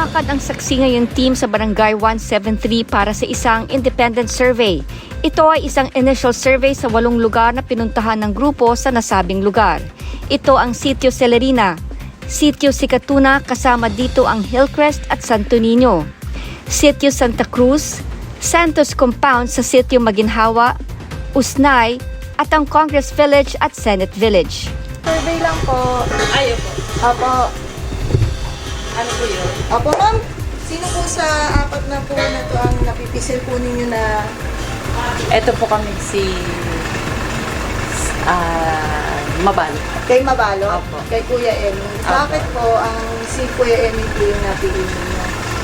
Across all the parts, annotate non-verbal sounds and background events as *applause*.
Naglalakad ang saksi ngayong team sa Barangay 173 para sa isang independent survey. Ito ay isang initial survey sa walong lugar na pinuntahan ng grupo sa nasabing lugar. Ito ang Sitio Celerina, Sitio Sicatuna kasama dito ang Hillcrest at Santo Niño, Sitio Santa Cruz, Santos Compound sa Sitio Maginhawa, Usnay at ang Congress Village at Senate Village. Survey lang po. Ayaw po. Opo. Ano po yun? Opo, ma'am. Sino po sa apat na po na to ang napipisil po ninyo na Ito po kami si ah Mabal. kay Mabalo? Opo. Kay Kuya Emmy. Bakit po ang si Kuya Emmy po yung napili ninyo?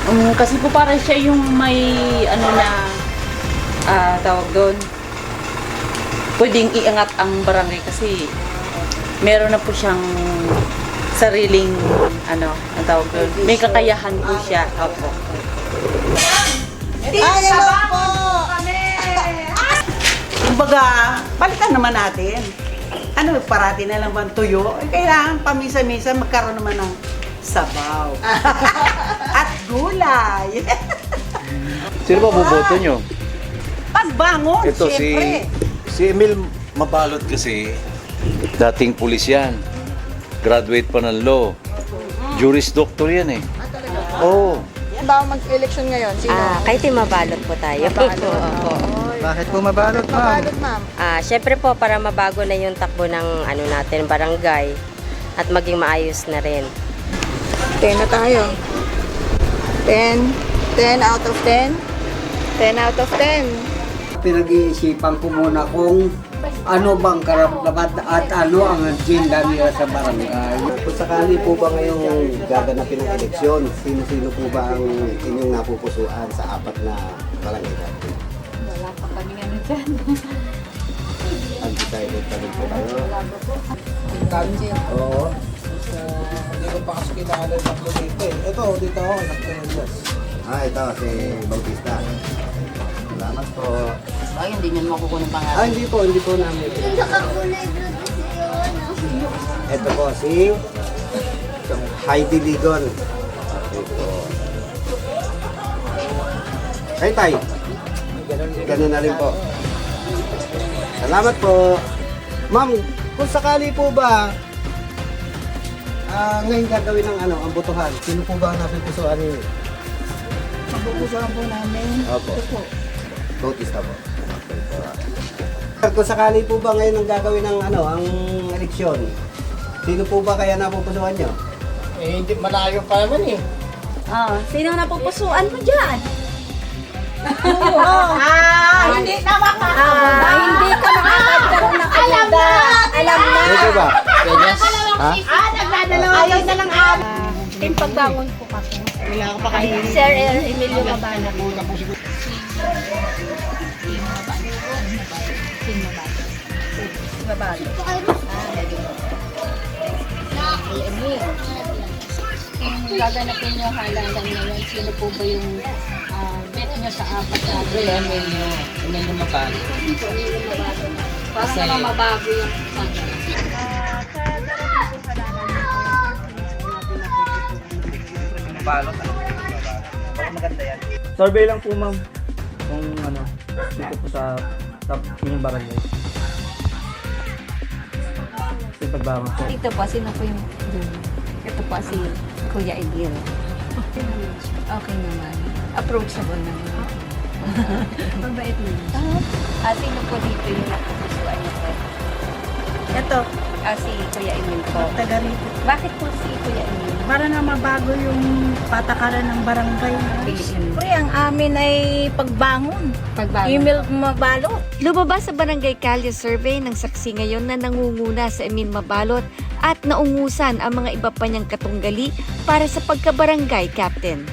Um, kasi po parang siya yung may ano na ah tawag doon. Pwedeng iangat ang barangay kasi meron na po siyang sariling ano, ang tawag doon. May kakayahan po siya. Opo. Ay, hello po! Kumbaga, balikan naman natin. Ano, parati na lang bang tuyo? Eh, kailangan pamisa-misa magkaroon naman ng sabaw. *laughs* At gulay. *laughs* Sino ba boboto nyo? Pagbangon, Ito si si Emil Mabalot kasi dating pulis yan. Graduate pa ng law. Juris doctor yan eh. Oo. Ba mag-election ngayon? Sino? Ah, kay Team Mabalot po tayo. Mabalo. *laughs* Opo. Bakit po mabalot, ma'am? Mabalot, ma'am. Ah, syempre po para mabago na yung takbo ng ano natin, barangay at maging maayos na rin. 10 na tayo. 10. 10 out of 10. 10 out of 10. Pinag-iisipan ko muna kung ano bang karapat at ano ang agenda nila sa barangay. Kung sakali po ba ngayong gaganapin ng eleksyon, sino-sino po ba ang inyong napupusuan sa apat na barangay natin? Wala pa kami ano dyan. Undecided pa rin po kayo. Oo. Hindi ko pa kasi kilala ng dito eh. Ito, dito ako, nagtinelas. Ah, ito, si Bautista. Salamat po. Ay, hindi niyo makukuha ng pangalan. Ah, hindi po, hindi po namin. Ito po, si Heidi Ligon. Ito. Kay Tay. Ganun na rin po. Salamat po. Ma'am, kung sakali po ba ah ngayon gagawin ng ano, ang butuhan, sino po ba ang napipusuan ninyo? Mabubusuhan po namin. Opo. Bautista po. Kung sakali po ba ngayon ang gagawin ng ano, ang eleksyon, sino po ba kaya napupusuan nyo? Eh, hindi malayo pa naman eh. Oh, sino na pupusuan mo diyan? *laughs* Ah, hindi na maka... Ah, hindi ka makakagkaroon ng ayuda. Alam na. Po ba? Ha? Ayaw na lang ah. Team pagbangon po kasi. Sir Emilio Mabala. gaganapin niyo halalan ngayon, sino po ba yung ah, bet niyo sa apat na Well, Emilio. Emilio Mabal. para naman mabago yung Survey lang po ma'am. Kung ano, dito po sa top yung barangay. Yung pagbangon po. Ito po, sino po yung Ito po si Kuya Edil. Okay naman. Approachable naman. *laughs* Mabait naman. Ah, sino po dito yung? Ito, Ah, si Kuya Emil po. taga rito. Bakit po si Kuya Emil? Para na mabago yung patakaran ng barangay. Siyempre, ang amin ay pagbangon. Pagbago. Email mabalo. Lumabas sa Barangay Kalye Survey ng saksi ngayon na nangunguna sa Emil Mabalot at naungusan ang mga iba pa niyang katunggali para sa pagkabarangay captain.